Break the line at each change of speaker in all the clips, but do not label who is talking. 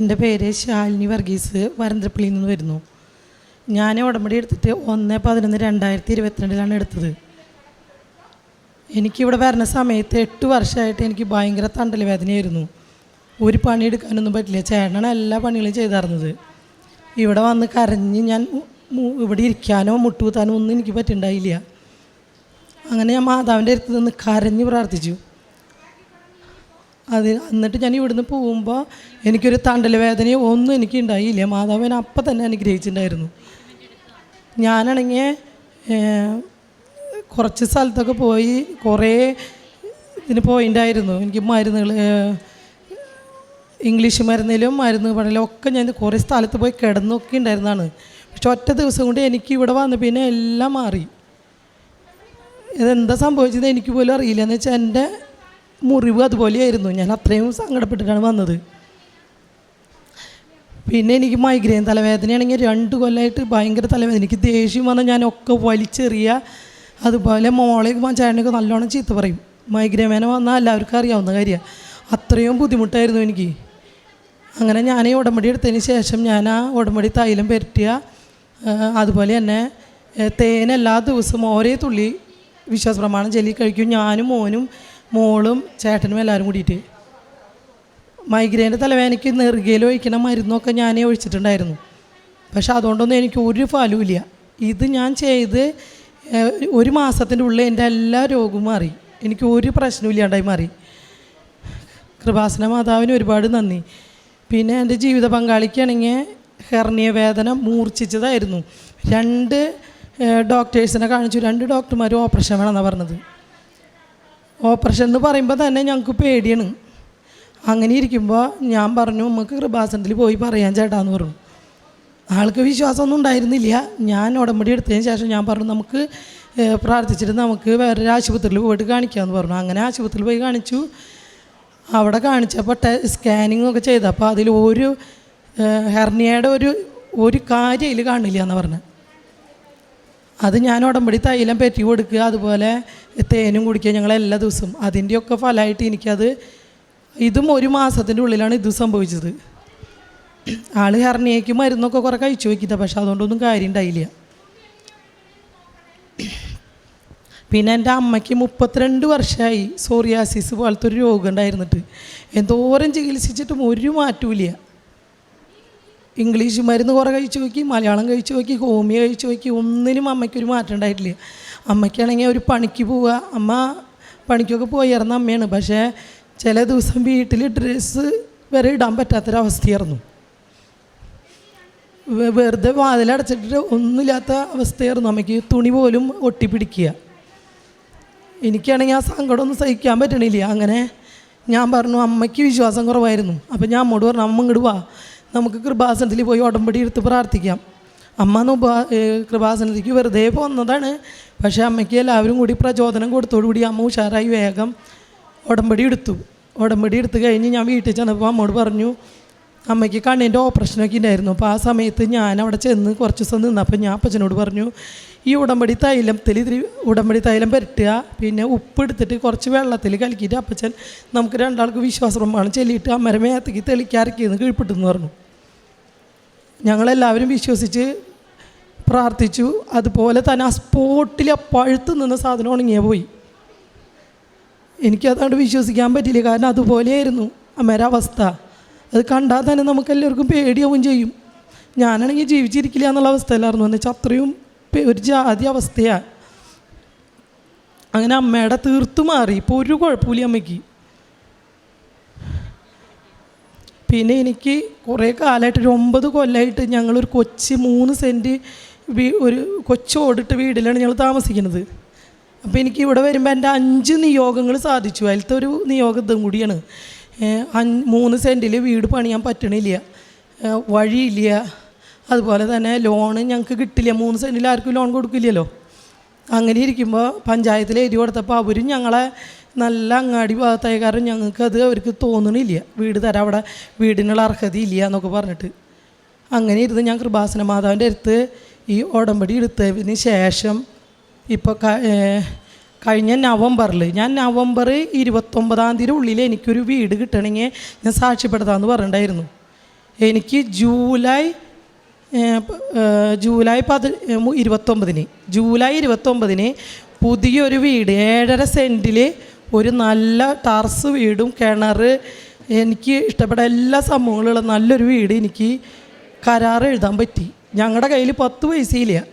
എന്റെ പേര് ശാലിനി വർഗീസ് വരന്തരപ്പള്ളിയിൽ നിന്ന് വരുന്നു. ഞാൻ ഉടമ്പടി എടുത്തിട്ട് ഒന്ന് പതിനൊന്ന് രണ്ടായിരത്തി ഇരുപത്തിരണ്ടിലാണ് എടുത്തത്. എനിക്കിവിടെ വരുന്ന സമയത്ത് എട്ട് വർഷമായിട്ട് എനിക്ക് ഭയങ്കര തണ്ടൽ വേദനയായിരുന്നു. ഒരു പണി എടുക്കാനൊന്നും പറ്റില്ല. ചേട്ടനാണ് എല്ലാ പണികളും ചെയ്തായിരുന്നത് ഇവിടെ വന്ന് കരഞ്ഞ് ഞാൻ ഇവിടെ ഇരിക്കാനോ മുട്ടുകുത്താനോ ഒന്നും എനിക്ക് പറ്റുണ്ടായില്ല. അങ്ങനെ ഞാൻ മാതാവിന്റെ അടുത്ത് നിന്ന് കരഞ്ഞ് പ്രാർത്ഥിച്ചു. അത് എന്നിട്ട് ഞാൻ ഇവിടുന്ന് പോകുമ്പോൾ എനിക്കൊരു തണ്ടൽ വേദനയോ ഒന്നും എനിക്ക് ഉണ്ടായില്ല മാതാവൻ അപ്പം തന്നെ അനുഗ്രഹിച്ചിട്ടുണ്ടായിരുന്നു. ഞാനാണെങ്കിൽ കുറച്ച് സ്ഥലത്തൊക്കെ പോയി കുറേ ഇതിന് പോയിന്റായിരുന്നു എനിക്ക് മരുന്നുകൾ ഇംഗ്ലീഷ് മരുന്നിലും മരുന്ന് പണിലും ഒക്കെ ഞാൻ കുറേ സ്ഥലത്ത് പോയി കിടന്നൊക്കെ ഉണ്ടായിരുന്നതാണ് പക്ഷെ ഒറ്റ ദിവസം കൊണ്ട് എനിക്ക് ഇവിടെ വന്ന് പിന്നെ എല്ലാം മാറി. ഇതെന്താ സംഭവിച്ചത് എനിക്ക് പോലും അറിയില്ല. എന്ന് വെച്ചാൽ എന്റെ മുറിവ് അതുപോലെയായിരുന്നു. ഞാൻ അത്രയും സങ്കടപ്പെട്ടിട്ടാണ് വന്നത്. പിന്നെ എനിക്ക് മൈഗ്രെയിൻ തലവേദനയാണെങ്കിൽ രണ്ട് കൊല്ലമായിട്ട് ഭയങ്കര തലവേദന. എനിക്ക് ദേഷ്യം വന്നാൽ ഞാനൊക്കെ വലിച്ചെറിയ അതുപോലെ മോളെ ചേട്ടനൊക്കെ നല്ലോണം ചീത്ത പറയും. മൈഗ്രെയിൻ വേന വന്നാൽ എല്ലാവർക്കും അറിയാവുന്ന കാര്യമാണ് അത്രയും ബുദ്ധിമുട്ടായിരുന്നു എനിക്ക്. അങ്ങനെ ഞാൻ ഈ ഉടമ്പടി എടുത്തതിന് ശേഷം ഞാൻ ആ ഉടമ്പടി തൈലം പെരട്ടിയ. അതുപോലെ തന്നെ തേനെല്ലാ ദിവസവും ഓരേ തുള്ളി വിശ്വാസ പ്രമാണം ചെല്ലി കഴിക്കും. ഞാനും മോനും മോളും ചേട്ടനും എല്ലാവരും കൂടിയിട്ട്. മൈഗ്രെയിന്റെ തലവേദനയ്ക്ക് നെറുകയിൽ ഒഴിക്കണ മരുന്നൊക്കെ ഞാനേ ഒഴിച്ചിട്ടുണ്ടായിരുന്നു. പക്ഷെ അതുകൊണ്ടൊന്നും എനിക്ക് ഒരു ഫലവും ഇല്ല. ഇത് ഞാൻ ചെയ്ത് ഒരു മാസത്തിന്റെ ഉള്ളിൽ എന്റെ എല്ലാ രോഗവും മാറി. എനിക്ക് ഒരു പ്രശ്നവും ഇല്ലാണ്ടായി മാറി. കൃപാസന മാതാവിന് ഒരുപാട് നന്ദി. പിന്നെ എന്റെ ജീവിത പങ്കാളിക്കാണെങ്കിൽ ഹെർണിയ വേദന മൂർച്ഛിച്ചതായിരുന്നു. രണ്ട് ഡോക്ടേഴ്സിനെ കാണിച്ചു. രണ്ട് ഡോക്ടർമാർ ഓപ്പറേഷൻ വേണമെന്നാണ് പറഞ്ഞത്. ഓപ്പറേഷൻ എന്ന് പറയുമ്പോൾ തന്നെ ഞങ്ങൾക്ക് പേടിയാണ്. അങ്ങനെ ഇരിക്കുമ്പോൾ ഞാൻ പറഞ്ഞു നമുക്ക് കൃപാസനത്തിൽ പോയി പറയാൻ ചേട്ടാന്ന് പറഞ്ഞു. ആൾക്ക് വിശ്വാസമൊന്നും ഉണ്ടായിരുന്നില്ല. ഞാൻ ഉടമ്പടി എടുത്തതിന് ശേഷം ഞാൻ പറഞ്ഞു നമുക്ക് പ്രാർത്ഥിച്ചിട്ട് നമുക്ക് വേറൊരു ആശുപത്രിയിൽ പോയിട്ട് കാണിക്കാമെന്ന് പറഞ്ഞു. അങ്ങനെ ആശുപത്രിയിൽ പോയി കാണിച്ചു. അവിടെ കാണിച്ചപ്പോൾ ടെ സ്കാനിങ് ഒക്കെ ചെയ്തപ്പോൾ അതിൽ ഒരു ഹെർണിയയുടെ ഒരു ഒരു കാര്യം അതിൽ കാണില്ല എന്ന് പറഞ്ഞു. അത് ഞാൻ ഉടമ്പടി തൈലം പെറ്റി കൊടുക്കുക അതുപോലെ തേനും കുടിക്കുക ഞങ്ങൾ എല്ലാ ദിവസവും. അതിന്റെയൊക്കെ ഫലമായിട്ട് എനിക്കത് ഇതും ഒരു മാസത്തിന്റെ ഉള്ളിലാണ് ഇത് സംഭവിച്ചത്. ആൾ ഹെർണിയയ്ക്ക് മരുന്നൊക്കെ കുറേ കഴിച്ചു വയ്ക്കില്ല പക്ഷെ അതുകൊണ്ടൊന്നും കാര്യം ഉണ്ടായില്ല. പിന്നെ എന്റെ അമ്മയ്ക്ക് മുപ്പത്തിരണ്ട് വർഷമായി സോറിയാസിസ് പോലത്തെ ഒരു രോഗം ഉണ്ടായിരുന്നിട്ട്. എന്തോരം ചികിത്സിച്ചിട്ടും ഒരു മാറ്റവും ഇംഗ്ലീഷ് മരുന്ന് കുറേ കഴിച്ചു നോക്കി മലയാളം കഴിച്ചു നോക്കി ഹോമിയോ കഴിച്ചു നോക്കി ഒന്നിനും അമ്മയ്ക്കൊരു മാറ്റം ഉണ്ടായിട്ടില്ല. അമ്മയ്ക്കാണെങ്കിൽ ഒരു പണിക്ക് പോവുക അമ്മ പണിക്കൊക്കെ പോയിരുന്ന അമ്മയാണ്. പക്ഷേ ചില ദിവസം വീട്ടിൽ ഡ്രസ്സ് വരെ ഇടാൻ പറ്റാത്തൊരവസ്ഥയായിരുന്നു. വെറുതെ വാതിലടച്ചിട്ട് ഒന്നുമില്ലാത്ത അവസ്ഥയായിരുന്നു അമ്മയ്ക്ക് തുണി പോലും ഒട്ടിപ്പിടിക്കുക. എനിക്കാണെങ്കിൽ ആ സങ്കടമൊന്നും സഹിക്കാൻ പറ്റണില്ല. അങ്ങനെ ഞാൻ പറഞ്ഞു അമ്മയ്ക്ക് വിശ്വാസം കുറവായിരുന്നു. അപ്പം ഞാൻ അമ്മോട് പറഞ്ഞു അമ്മ ഇങ്ങോട്ട് വാ. നമുക്ക് കൃപാസനത്തിൽ പോയി ഉടമ്പടി എടുത്ത് പ്രാർത്ഥിക്കാം. അമ്മ എന്ന് കൃപാസനത്തിലേക്ക് വെറുതെ പോന്നതാണ്. പക്ഷേ അമ്മയ്ക്ക് എല്ലാവരും കൂടി പ്രചോദനം കൊടുത്തോടുകൂടി അമ്മ ഉഷാറായി വേഗം ഉടമ്പടി എടുത്തു. ഉടമ്പടി എടുത്ത് കഴിഞ്ഞ് ഞാൻ വീട്ടിൽ ചെന്നപ്പോൾ അമ്മോട് പറഞ്ഞു അമ്മയ്ക്ക് കണ്ണിന്റെ ഓപ്പറേഷനൊക്കെ ഉണ്ടായിരുന്നു. അപ്പോൾ ആ സമയത്ത് ഞാൻ അവിടെ ചെന്ന് കുറച്ച് ദിവസം നിന്നപ്പോൾ ഞാൻ അപ്പച്ചനോട് പറഞ്ഞു ഈ ഉടമ്പടി തൈലം ഇത്തിരി ഉടമ്പടി തൈലം പരട്ടുക. പിന്നെ ഉപ്പ് എടുത്തിട്ട് കുറച്ച് വെള്ളത്തിൽ കലക്കിയിട്ട് അപ്പച്ചൻ നമുക്ക് രണ്ടാൾക്ക് വിശ്വാസപ്രമാണം ചെല്ലിയിട്ട് അമ്മരെ മേത്തേക്ക് തെളിക്കാരക്കിയെന്ന് കീഴ്പ്പെട്ടെന്ന് പറഞ്ഞു. ഞങ്ങളെല്ലാവരും വിശ്വസിച്ച് പ്രാർത്ഥിച്ചു. അതുപോലെ തന്നെ ആ സ്പോട്ടിൽ ആ പഴുത്ത് നിന്ന സാധനം ഉണങ്ങിയേ പോയി. എനിക്കതാണ്ട് വിശ്വസിക്കാൻ പറ്റില്ല കാരണം അതുപോലെയായിരുന്നു അമ്മേരെ അവസ്ഥ. അത് കണ്ടാൽ തന്നെ നമുക്ക് എല്ലാവർക്കും പേടിയാവും ചെയ്യും. ഞാനാണെങ്കിൽ ജീവിച്ചിരിക്കില്ല എന്നുള്ള അവസ്ഥയിലായിരുന്നു. എന്ന് വെച്ചാൽ അത്രയും ഒരു ജാതി അവസ്ഥയാണ് അങ്ങനെ അമ്മയുടെ തീർത്തു മാറി. ഇപ്പോൾ ഒരു കുഴപ്പമില്ല അമ്മയ്ക്ക്. പിന്നെ എനിക്ക് കുറേ കാലമായിട്ട് ഒരു ഒമ്പത് കൊല്ലമായിട്ട് ഞങ്ങളൊരു കൊച്ച് മൂന്ന് സെന്റ് വീ ഒരു കൊച്ചു ഓടിട്ട് വീട്ടിലാണ് ഞങ്ങൾ താമസിക്കുന്നത്. അപ്പോൾ എനിക്ക് ഇവിടെ വരുമ്പോൾ എന്റെ അഞ്ച് നിയോഗങ്ങൾ സാധിച്ചു. അതിലത്തെ ഒരു നിയോഗം കൂടിയാണ്. മൂന്ന് സെന്റിൽ വീട് പണിയാൻ പറ്റണില്ല. വഴിയില്ല. അതുപോലെ തന്നെ ലോണ് ഞങ്ങൾക്ക് കിട്ടില്ല. മൂന്ന് സെന്റിൽ ആർക്കും ലോൺ കൊടുക്കില്ലല്ലോ. അങ്ങനെ ഇരിക്കുമ്പോൾ പഞ്ചായത്തിൽ എഴുതി കൊടുത്തപ്പോൾ അവരും ഞങ്ങളെ നല്ല അങ്ങാടി ഭാഗത്തായ കാരണം ഞങ്ങൾക്കത് അവർക്ക് തോന്നണില്ല. വീട് തരാം അവിടെ വീടിനുള്ള അർഹതയില്ല എന്നൊക്കെ പറഞ്ഞിട്ട്. അങ്ങനെ ഇരുന്ന് ഞാൻ കൃപാസന മാതാവിന്റെ അടുത്ത് ഈ ഉടമ്പടി എടുത്തതിന് ശേഷം ഇപ്പോൾ കഴിഞ്ഞ നവംബറിൽ ഞാൻ നവംബർ ഇരുപത്തൊമ്പതാം തീയതി ഉള്ളിൽ എനിക്കൊരു വീട് കിട്ടണമെങ്കിൽ ഞാൻ സാക്ഷ്യപ്പെടുത്താമെന്ന് പറഞ്ഞിട്ടുണ്ടായിരുന്നു. എനിക്ക് ജൂലൈ ജൂലൈ പതി ഇരുപത്തൊമ്പതിന്. ജൂലൈ ഇരുപത്തൊമ്പതിന് പുതിയൊരു വീട് ഏഴര സെന്റിൽ ഒരു നല്ല ടാർസ് വീടും കിണർ. എനിക്ക് ഇഷ്ടപ്പെട്ട എല്ലാ സംഭവങ്ങളുള്ള നല്ലൊരു വീട് എനിക്ക് കരാർ എഴുതാൻ പറ്റി. ഞങ്ങളുടെ കയ്യിൽ പത്ത് പൈസയില്ല.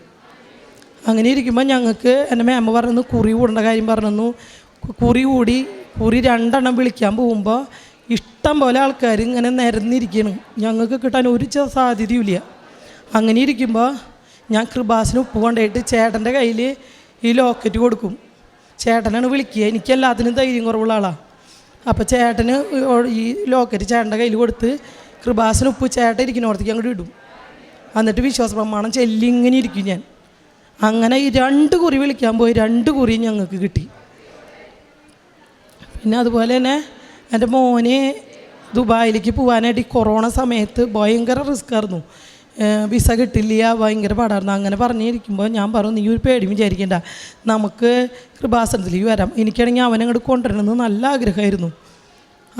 അങ്ങനെ ഇരിക്കുമ്പോൾ ഞങ്ങൾക്ക് എന്റെ മേമ പറഞ്ഞു കുറി കൂടേണ്ട കാര്യം പറഞ്ഞു കുറി കൂടി കുറി രണ്ടെണ്ണം വിളിക്കാൻ പോകുമ്പോൾ ഇഷ്ടം പോലെ ആൾക്കാർ ഇങ്ങനെ നിരന്നിരിക്കണം ഞങ്ങൾക്ക് കിട്ടാൻ ഒരു ച- സാധ്യതയുമില്ല. അങ്ങനെ ഇരിക്കുമ്പോൾ ഞാൻ കൃപാസിന് ഉപ്പ് കൊണ്ടുപോയിട്ട് ചേട്ടന്റെ കയ്യിൽ ഈ ലോക്കറ്റ് കൊടുക്കും. ചേട്ടനാണ് വിളിക്കുക. എനിക്ക് എല്ലാത്തിനും ധൈര്യം കുറവുള്ള ആളാണ് അപ്പോൾ ചേട്ടന് ഈ ലോക്കറ്റ് ചേട്ടന്റെ കയ്യിൽ കൊടുത്ത് കൃപാസിന് ഉപ്പ് ചേട്ടൻ ഇരിക്കുന്നിടത്തേക്ക് അങ്ങോട്ട് ഇടും. എന്നിട്ട് വിശ്വാസ പ്രമാണം ചെല്ലി ഇങ്ങനെ ഇരിക്കും ഞാൻ. അങ്ങനെ ഈ രണ്ട് കുറി വിളിക്കാൻ പോയി രണ്ട് കുറി ഞങ്ങൾക്ക് കിട്ടി. പിന്നെ അതുപോലെ തന്നെ എന്റെ മോനെ ദുബായിലേക്ക് പോകാനായിട്ട് ഈ കൊറോണ സമയത്ത് ഭയങ്കര റിസ്ക് ആയിരുന്നു വിസ കിട്ടില്ല ഭയങ്കര പാടായിരുന്നു. അങ്ങനെ പറഞ്ഞിരിക്കുമ്പോൾ ഞാൻ പറഞ്ഞു നീ ഒരു പേടി വിചാരിക്കേണ്ട. നമുക്ക് കൃപാസനത്തിലേക്ക് വരാം. എനിക്കാണെങ്കിൽ അവനെ അങ്ങോട്ട് കൊണ്ടുവരണമെന്ന് നല്ല ആഗ്രഹമായിരുന്നു.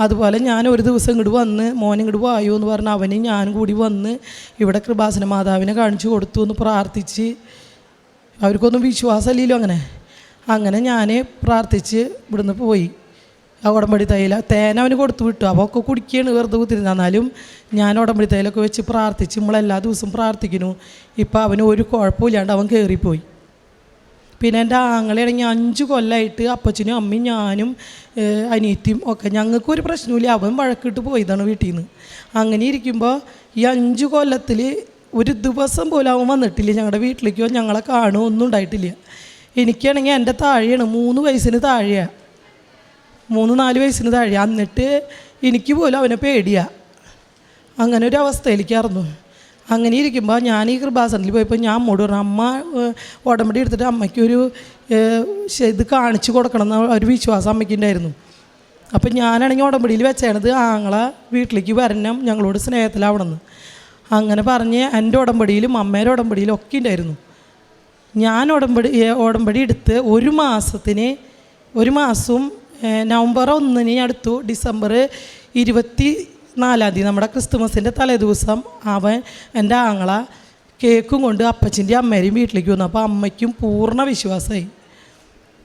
അതുപോലെ ഞാൻ ഒരു ദിവസം ഇങ്ങോട്ട് വന്ന് മോൻ ഇങ്ങോട്ട് വായോ എന്ന് പറഞ്ഞ് അവനും ഞാനും കൂടി വന്ന് ഇവിടെ കൃപാസന മാതാവിനെ കാണിച്ചു കൊടുത്തു എന്ന് പ്രാർത്ഥിച്ച് അവർക്കൊന്നും വിശ്വാസമില്ലല്ലോ അങ്ങനെ. അങ്ങനെ ഞാൻ പ്രാർത്ഥിച്ച് ഇവിടുന്ന് പോയി. ആ ഉടമ്പടി തൈല തേൻ അവന് കൊടുത്തു വിട്ടു. അവ ഒക്കെ കുടിക്കുകയാണ് വെറുതെ കുത്തിരുന്ന എന്നാലും ഞാൻ ഉടമ്പടി തൈലൊക്കെ വെച്ച് പ്രാർത്ഥിച്ച് നമ്മളെല്ലാ ദിവസവും പ്രാർത്ഥിക്കുന്നു. ഇപ്പം അവന് ഒരു കുഴപ്പമില്ലാണ്ട് അവൻ കയറിപ്പോയി പിന്നെ എന്റെ ആങ്ങളെയാണെങ്കിൽ അഞ്ച് കൊല്ലമായിട്ട് അപ്പച്ചനും അമ്മയും ഞാനും അനിയത്തിയും ഒക്കെ ഞങ്ങൾക്കൊരു പ്രശ്നമില്ല അവൻ വഴക്കിട്ട് പോയതാണ് വീട്ടിൽ നിന്ന് അങ്ങനെ ഇരിക്കുമ്പോൾ ഈ അഞ്ച് കൊല്ലത്തിൽ ഒരു ദിവസം പോലും അവൻ വന്നിട്ടില്ല. ഞങ്ങളുടെ വീട്ടിലേക്കോ ഞങ്ങളെ കാണുമോ ഒന്നും ഉണ്ടായിട്ടില്ല. എനിക്കാണെങ്കിൽ എന്റെ താഴെയാണ് മൂന്ന് വയസ്സിന് താഴെയാണ് മൂന്ന് നാല് വയസ്സിന് താഴെ. എന്നിട്ട് എനിക്ക് പോലും അവനെ പേടിയാ. അങ്ങനെ ഒരു അവസ്ഥയിലേക്കായിരുന്നു. അങ്ങനെ ഇരിക്കുമ്പോൾ ഞാൻ ഈ കൃപാസനത്തിൽ പോയപ്പോൾ ഞാൻ അമ്മോട് പറഞ്ഞു അമ്മ ഉടമ്പടി എടുത്തിട്ട് അമ്മയ്ക്കൊരു ഇത് കാണിച്ചു കൊടുക്കണം എന്ന ഒരു വിശ്വാസം അമ്മയ്ക്കുണ്ടായിരുന്നു അപ്പം ഞാനാണെങ്കിൽ ഉടമ്പടിയിൽ വെച്ചേണത് ആങ്ങളെ വീട്ടിലേക്ക് വരണം ഞങ്ങളോട് സ്നേഹത്തിലാവണമെന്ന് അങ്ങനെ പറഞ്ഞ് എന്റെ ഉടമ്പടിയിലും അമ്മേന്റെ ഉടമ്പടിയിലും ഒക്കെ ഉണ്ടായിരുന്നു. ഞാൻ ഉടമ്പടി ഉടമ്പടി എടുത്ത് ഒരു മാസത്തിന് ഒരു മാസവും നവംബർ ഒന്നിന് ഞാൻ എടുത്തു ഡിസംബർ ഇരുപത്തി നാലാം തീയതി നമ്മുടെ ക്രിസ്തുമസിന്റെ തലേദിവസം അവൻ എന്റെ ആങ്ങള കേക്കും കൊണ്ട് അപ്പച്ചന്റെ അമ്മേരെയും വീട്ടിലേക്ക് വന്നു. അപ്പോൾ അമ്മയ്ക്കും പൂർണ വിശ്വാസമായി.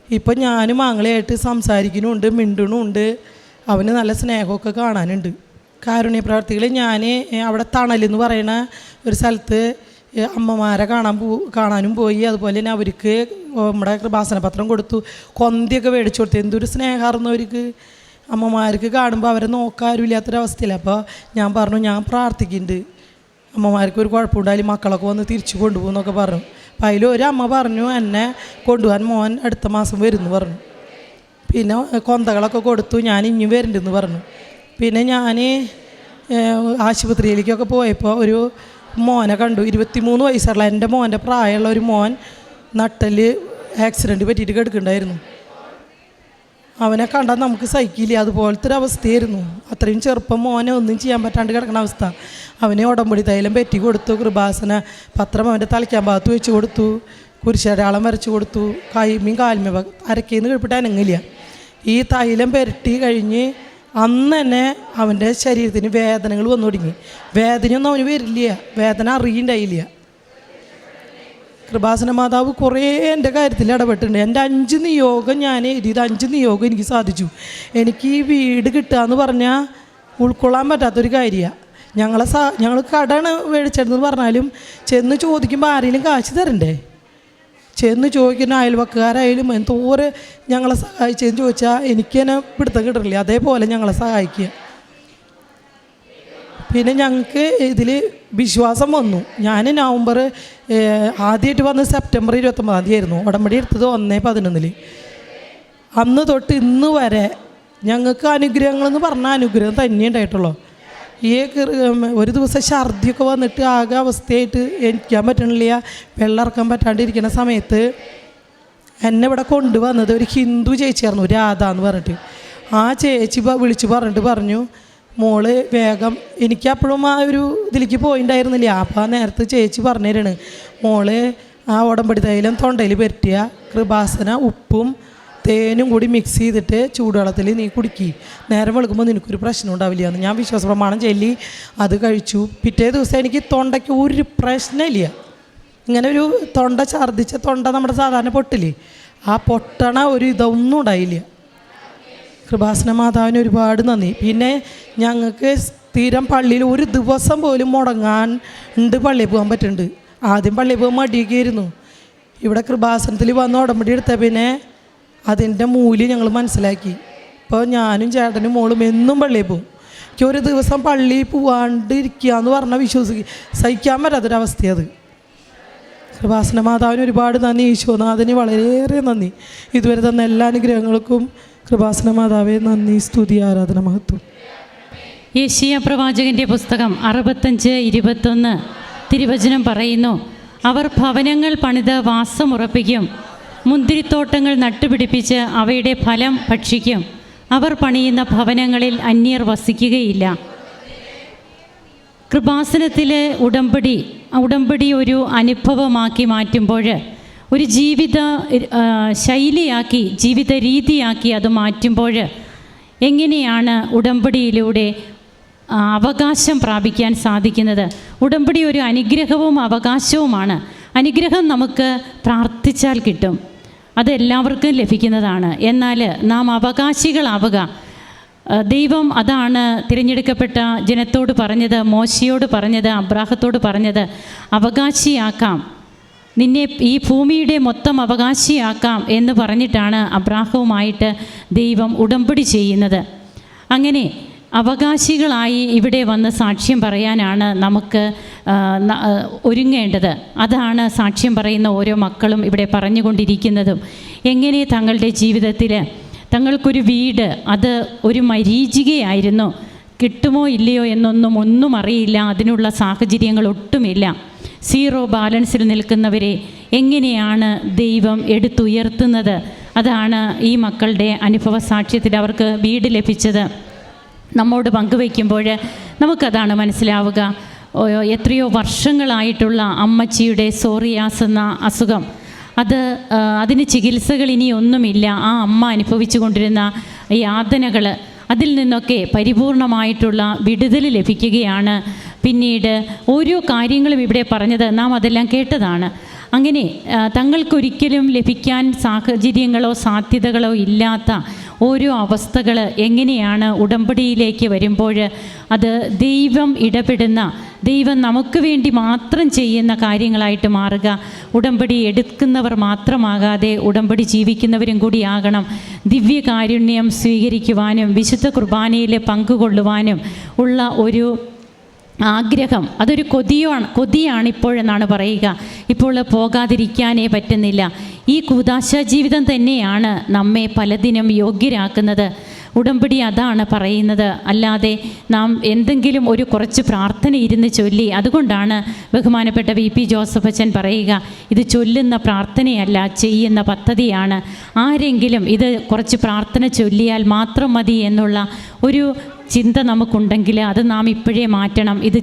ഇപ്പം ഞാനും ആങ്ങളെയായിട്ട് സംസാരിക്കുന്നുണ്ട് മിണ്ടണമുണ്ട് അവന് നല്ല സ്നേഹമൊക്കെ കാണാനുണ്ട്. കാരുണ്യ പ്രവർത്തികൾ ഞാൻ അവിടെ തണലെന്ന് പറയുന്ന ഒരു സ്ഥലത്ത് അമ്മമാരെ കാണാൻ പോ കാണാനും പോയി. അതുപോലെ തന്നെ അവർക്ക് നമ്മുടെ കൃപാസന പത്രം കൊടുത്തു. കൊന്തിയൊക്കെ മേടിച്ചു കൊടുത്തു. എന്തൊരു സ്നേഹമായിരുന്നു അവർക്ക്. അമ്മമാർക്ക് കാണുമ്പോൾ അവരെ നോക്കാരും ഇല്ലാത്തൊരവസ്ഥയില്ല അപ്പോൾ ഞാൻ പറഞ്ഞു ഞാൻ പ്രാർത്ഥിക്കുന്നുണ്ട്. അമ്മമാർക്ക് ഒരു കുഴപ്പമുണ്ടായാലും മക്കളൊക്കെ വന്ന് തിരിച്ചു കൊണ്ടുപോകുന്നൊക്കെ പറഞ്ഞു. അപ്പം ഒരു അമ്മ പറഞ്ഞു എന്നെ കൊണ്ടുപോകാൻ മോൻ അടുത്ത മാസം വരുന്നു പറഞ്ഞു. പിന്നെ കൊന്തകളൊക്കെ കൊടുത്തു. ഞാൻ ഇനിയും വരുന്നുണ്ടെന്ന് പറഞ്ഞു. പിന്നെ ഞാൻ ആശുപത്രിയിലേക്കൊക്കെ പോയപ്പോൾ ഒരു മോനെ കണ്ടു. ഇരുപത്തിമൂന്ന് വയസ്സുള്ള എന്റെ മോന്റെ പ്രായമുള്ള ഒരു മോൻ നട്ടൽ ആക്സിഡന്റ് പറ്റിയിട്ട് കിടക്കുന്നുണ്ടായിരുന്നു. അവനെ കണ്ടാൽ നമുക്ക് സഹിക്കില്ല. അതുപോലത്തെ ഒരു അവസ്ഥയായിരുന്നു. അത്രയും ചെറുപ്പം മോനെ ഒന്നും ചെയ്യാൻ പറ്റാണ്ട് കിടക്കുന്ന അവസ്ഥ. അവനെ ഉടമ്പടി തൈലം പറ്റി കൊടുത്തു കൃപാസന പത്രം അവന്റെ തലയ്ക്കാൻ ഭാഗത്ത് വെച്ച് കൊടുത്തു കുരിശടയാളം വരച്ച് കൊടുത്തു കൈമീൻ കാൽമ അരക്കേന്ന് കഴിപ്പിട്ട് അനങ്ങില്ല. ഈ തൈലം പെരട്ടി കഴിഞ്ഞ് അന്ന് തന്നെ അവന്റെ ശരീരത്തിന് വേദനകൾ വന്നു തുടങ്ങി. വേദനയൊന്നും അവന് വരില്ല. വേദന അറിയണ്ടായില്ല. കൃപാസന മാതാവ് കുറേ എന്റെ കാര്യത്തിൽ ഇടപെട്ടിട്ടുണ്ട്. എന്റെ അഞ്ച് നിയോഗം ഞാൻ എഴുതിയത് അഞ്ച് നിയോഗം എനിക്ക് സാധിച്ചു. എനിക്ക് ഈ വീട് കിട്ടുക എന്ന് പറഞ്ഞാൽ ഉൾക്കൊള്ളാൻ പറ്റാത്തൊരു കാര്യമാണ് ഞങ്ങളെ സാ ഞങ്ങൾ കടമാണ് മേടിച്ചെടുത്തെന്ന് പറഞ്ഞാലും ചെന്ന് ചോദിക്കുമ്പോൾ ആരെങ്കിലും കാശ് തരണ്ടേ? ചെന്ന് ചോദിക്കുന്ന അയൽവക്കാരായാലും എന്തോരെ ഞങ്ങളെ സഹായിച്ചതെന്ന് ചോദിച്ചാൽ എനിക്ക് തന്നെ പിടുത്തം കിട്ടില്ല അതേപോലെ ഞങ്ങളെ സഹായിക്കുക. പിന്നെ ഞങ്ങൾക്ക് ഇതിൽ വിശ്വാസം വന്നു. ഞാൻ നവംബർ ആദ്യമായിട്ട് വന്ന് സെപ്റ്റംബർ ഇരുപത്തൊമ്പതാം തീയതി ആയിരുന്നു ഉടമ്പടി എടുത്തത് ഒന്നേ പതിനൊന്നിൽ അന്ന് തൊട്ട് ഇന്ന് വരെ ഞങ്ങൾക്ക് അനുഗ്രഹങ്ങളെന്ന് പറഞ്ഞാൽ അനുഗ്രഹം തന്നെ ഉണ്ടായിട്ടുള്ളൂ. ഈ ഒരു ദിവസം ഛർദിയൊക്കെ വന്നിട്ട് ആകെ അവസ്ഥയായിട്ട് എനിക്കാൻ പറ്റണില്ല. വെള്ളം ഇറക്കാൻ പറ്റാണ്ടിരിക്കുന്ന സമയത്ത് എന്നെ ഇവിടെ കൊണ്ടുവന്നത് ഒരു ഹിന്ദു ചേച്ചിയായിരുന്നു രാധ എന്ന് പറഞ്ഞിട്ട്. ആ ചേച്ചി വിളിച്ച് പറഞ്ഞിട്ട് പറഞ്ഞു മോൾ വേഗം എനിക്കപ്പോഴും ആ ഒരു ഇതിലേക്ക് പോയിണ്ടായിരുന്നില്ല. അപ്പോൾ ആ നേരത്തെ ചേച്ചി പറഞ്ഞു തരാണ് മോൾ ആ ഉടമ്പടി തൈലം തൊണ്ടയിൽ പറ്റിയ കൃപാസന ഉപ്പും തേനും കൂടി മിക്സ് ചെയ്തിട്ട് ചൂടുവെള്ളത്തിൽ നീ കുടിക്കി. നേരം വെളുക്കുമ്പോൾ നിനക്കൊരു പ്രശ്നം ഉണ്ടാവില്ല എന്ന് ഞാൻ വിശ്വാസ പ്രമാണം ചൊല്ലി. അത് കഴിച്ചു. പിറ്റേ ദിവസം എനിക്ക് തൊണ്ടയ്ക്ക് ഒരു പ്രശ്നമില്ല. ഇങ്ങനെ ഒരു തൊണ്ട ഛർദ്ദിച്ച തൊണ്ട നമ്മുടെ സാധാരണ പൊട്ടില്ലേ? ആ പൊട്ടണ ഒരു ഇതൊന്നും ഉണ്ടായില്ല. കൃപാസന മാതാവിന് ഒരുപാട് നന്ദി. പിന്നെ ഞങ്ങൾക്ക് സ്ഥിരം പള്ളിയിൽ ഒരു ദിവസം പോലും മുടങ്ങാൻ ഉണ്ട് പള്ളിയിൽ പോകാൻ പറ്റുന്നുണ്ട്. ആദ്യം പള്ളിയിൽ പോകാൻ മടിയൊക്കെയായിരുന്നു ഇവിടെ കൃപാസനത്തിൽ വന്ന് ഉടമ്പടി എടുത്ത പിന്നെ അതിന്റെ മൂല്യം ഞങ്ങൾ മനസ്സിലാക്കി. ഇപ്പോൾ ഞാനും ചേട്ടനും മോളും എന്നും പള്ളിയിൽ പോകും. എനിക്ക് ഒരു ദിവസം പള്ളിയിൽ പോവാണ്ടിരിക്കുക എന്ന് പറഞ്ഞാൽ വിശ്വസിക്കുക സഹിക്കാൻ പറ്റാത്തൊരവസ്ഥയത് കൃപാസന മാതാവിന് ഒരുപാട് നന്ദി ഈശോനാഥന് വളരെയേറെ നന്ദി. ഇതുവരെ തന്ന എല്ലാ അനുഗ്രഹങ്ങൾക്കും കൃപാസന മാതാവെ നന്ദി സ്തുതി ആരാധന മഹത്വം.
യേശിയ പ്രവാചകന്റെ പുസ്തകം അറുപത്തഞ്ച് ഇരുപത്തൊന്ന് തിരുവചനം പറയുന്നു അവർ ഭവനങ്ങൾ പണിത് വാസമുറപ്പിക്കും മുന്തിരിത്തോട്ടങ്ങൾ നട്ടുപിടിപ്പിച്ച് അവയുടെ ഫലം ഭക്ഷിക്കും. അവർ പണിയുന്ന ഭവനങ്ങളിൽ അന്യർ വസിക്കുകയില്ല. കൃപാസനത്തിലെ ഉടമ്പടി ഉടമ്പടി ഒരു അനുഭവമാക്കി മാറ്റുമ്പോൾ ഒരു ജീവിത ശൈലിയാക്കി ജീവിത രീതിയാക്കി അത് മാറ്റുമ്പോൾ എങ്ങനെയാണ് ഉടമ്പടിയിലൂടെ അവകാശം പ്രാപിക്കാൻ സാധിക്കുന്നത്? ഉടമ്പടി ഒരു അനുഗ്രഹവും അവകാശവുമാണ്. അനുഗ്രഹം നമുക്ക് പ്രാർത്ഥിച്ചാൽ കിട്ടും. അത് എല്ലാവർക്കും ലഭിക്കുന്നതാണ്. എന്നാൽ നാം അവകാശികളാവുക. ദൈവം അതാണ് തിരഞ്ഞെടുക്കപ്പെട്ട ജനത്തോട് പറഞ്ഞത് മോശയോട് പറഞ്ഞത് അബ്രാഹത്തോട് പറഞ്ഞത് അവകാശിയാക്കാം. നിന്നെ ഈ ഭൂമിയുടെ മൊത്തം അവകാശിയാക്കാം എന്ന് പറഞ്ഞിട്ടാണ് അബ്രാഹവുമായിട്ട് ദൈവം ഉടമ്പടി ചെയ്യുന്നത്. അങ്ങനെ അവകാശികളായി ഇവിടെ വന്ന് സാക്ഷ്യം പറയാനാണ് നമുക്ക് ഒരുങ്ങേണ്ടത്. അതാണ് സാക്ഷ്യം പറയുന്ന ഓരോ മക്കളും ഇവിടെ പറഞ്ഞുകൊണ്ടിരിക്കുന്നതും. എങ്ങനെ തങ്ങളുടെ ജീവിതത്തിൽ തങ്ങൾക്കൊരു വീട് അത് ഒരു മരീചികയായിരുന്നു കിട്ടുമോ ഇല്ലയോ എന്നൊന്നും ഒന്നും അറിയില്ല അതിനുള്ള സാഹചര്യങ്ങൾ ഒട്ടുമില്ല സീറോ ബാലൻസിൽ നിൽക്കുന്നവരെ എങ്ങനെയാണ് ദൈവം എടുത്തുയർത്തുന്നത്? അതാണ് ഈ മക്കളുടെ അനുഭവ സാക്ഷ്യത്തിൽ അവർക്ക് വീട് ലഭിച്ചത്. നമ്മോട് പങ്കുവയ്ക്കുമ്പോൾ നമുക്കതാണ് മനസ്സിലാവുക. എത്രയോ വർഷങ്ങളായിട്ടുള്ള അമ്മച്ചിയുടെ സോറിയാസ് എന്ന അസുഖം. അത് അതിന് ചികിത്സകൾ ഇനിയൊന്നുമില്ല ആ അമ്മ അനുഭവിച്ചു കൊണ്ടിരുന്ന യാതനകൾ അതിൽ നിന്നൊക്കെ പരിപൂർണമായിട്ടുള്ള വിടുതൽ ലഭിക്കുകയാണ്. പിന്നീട് ഓരോ കാര്യങ്ങളും ഇവിടെ പറഞ്ഞത് നാം അതെല്ലാം കേട്ടതാണ്. അങ്ങനെ തങ്ങൾക്കൊരിക്കലും ലഭിക്കാൻ സാഹചര്യങ്ങളോ സാധ്യതകളോ ഇല്ലാത്ത ഓരോ അവസ്ഥകൾ എങ്ങനെയാണ് ഉടമ്പടിയിലേക്ക് വരുമ്പോൾ അത് ദൈവം ഇടപെടുന്ന ദൈവം നമുക്ക് വേണ്ടി മാത്രം ചെയ്യുന്ന കാര്യങ്ങളായിട്ട് മാറുക ഉടമ്പടി എടുക്കുന്നവർ മാത്രമാകാതെ ഉടമ്പടി ജീവിക്കുന്നവരും കൂടിയാകണം ദിവ്യകാരുണ്യം സ്വീകരിക്കുവാനും വിശുദ്ധ കുർബാനയിൽ പങ്കുകൊള്ളുവാനും ഉള്ള ഒരു ആഗ്രഹം അതൊരു കൊതിയാണ് കൊതിയാണ് ഇപ്പോഴെന്നാണ് പറയുക. ഇപ്പോൾ പോകാതിരിക്കാനേ പറ്റുന്നില്ല. ഈ കൂതാശ ജീവിതം തന്നെയാണ് നമ്മെ പലതിനും യോഗ്യരാക്കുന്നത്. ഉടമ്പടി അതാണ് പറയുന്നത്. അല്ലാതെ നാം എന്തെങ്കിലും ഒരു കുറച്ച് പ്രാർത്ഥന ഇരുന്ന് ചൊല്ലി അതുകൊണ്ടാണ് ബഹുമാനപ്പെട്ട വി പി ജോസഫ് അച്ഛൻ പറയുക ഇത് ചൊല്ലുന്ന പ്രാർത്ഥനയല്ല ചെയ്യുന്ന പദ്ധതിയാണ്. ആരെങ്കിലും ഇത് കുറച്ച് പ്രാർത്ഥന ചൊല്ലിയാൽ മാത്രം മതി എന്നുള്ള ഒരു ചിന്ത നമുക്കുണ്ടെങ്കിൽ അത് നാം ഇപ്പോഴേ മാറ്റണം. ഇത്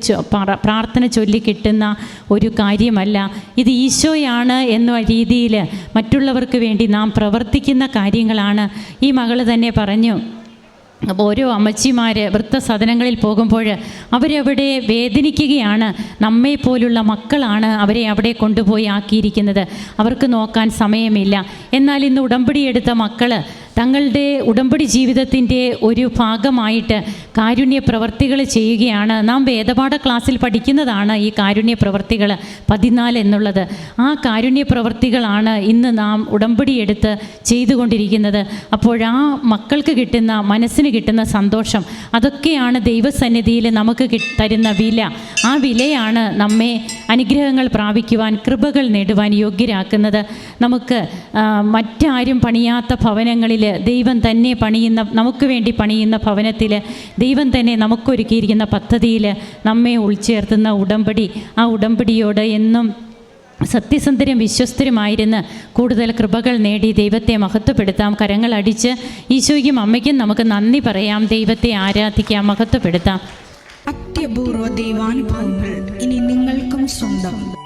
പ്രാർത്ഥന ചൊല്ലി കിട്ടുന്ന ഒരു കാര്യമല്ല. ഇത് ഈശോയാണ് എന്ന രീതിയിൽ മറ്റുള്ളവർക്ക് വേണ്ടി നാം പ്രവർത്തിക്കുന്ന കാര്യങ്ങളാണ്. ഈ മകൾ തന്നെ പറഞ്ഞു അപ്പോൾ ഓരോ അമ്മച്ചിമാർ വൃത്തസദനങ്ങളിൽ പോകുമ്പോൾ അവരവിടെ വേദനിക്കുകയാണ്. നമ്മെ പോലുള്ള മക്കളാണ് അവരെ അവിടെ കൊണ്ടുപോയി ആക്കിയിരിക്കുന്നത്. അവർക്ക് നോക്കാൻ സമയമില്ല. എന്നാൽ ഇന്ന് ഉടമ്പടിയെടുത്ത മക്കൾ തങ്ങളുടെ ഉടമ്പടി ജീവിതത്തിന്റെ ഒരു ഭാഗമായിട്ട് കാരുണ്യ പ്രവർത്തികൾ ചെയ്യുകയാണ്. നാം വേദപാഠ ക്ലാസ്സിൽ പഠിക്കുന്നതാണ് ഈ കാരുണ്യ പ്രവർത്തികൾ പതിനാല് എന്നുള്ളത്. ആ കാരുണ്യ പ്രവർത്തികളാണ് ഇന്ന് നാം ഉടമ്പടി എടുത്ത് ചെയ്തുകൊണ്ടിരിക്കുന്നത്. അപ്പോൾ ആ മക്കൾക്ക് കിട്ടുന്ന മനസ്സിന് കിട്ടുന്ന സന്തോഷം അതൊക്കെയാണ് ദൈവസന്നിധിയിൽ നമുക്ക് തരുന്ന വില. ആ വിലയാണ് നമ്മെ അനുഗ്രഹങ്ങൾ പ്രാപിക്കുവാൻ കൃപകൾ നേടുവാൻ യോഗ്യരാക്കുന്നത്. നമുക്ക് മറ്റാരും പണിയാത്ത ഭവനങ്ങളിൽ ദൈവം തന്നെ പണിയുന്ന നമുക്ക് വേണ്ടി പണിയുന്ന ഭവനത്തിൽ ദൈവം തന്നെ നമുക്കൊരുക്കിയിരിക്കുന്ന പദ്ധതിയിൽ നമ്മെ ഉൾച്ചേർത്തുന്ന ഉടമ്പടി ആ ഉടമ്പടിയോട് എന്നും സത്യസന്ധരും വിശ്വസ്തരുമായിരുന്ന് കൂടുതൽ കൃപകൾ നേടി ദൈവത്തെ മഹത്വപ്പെടുത്താം. കരങ്ങൾ അടിച്ച് ഈശോയ്ക്കും അമ്മയ്ക്കും നമുക്ക് നന്ദി പറയാം. ദൈവത്തെ ആരാധിക്കാം മഹത്വപ്പെടുത്താം.
അത്യപൂർവ ദൈവാനുഭവങ്ങൾ ഇനി നിങ്ങൾക്കും സ്വന്തം.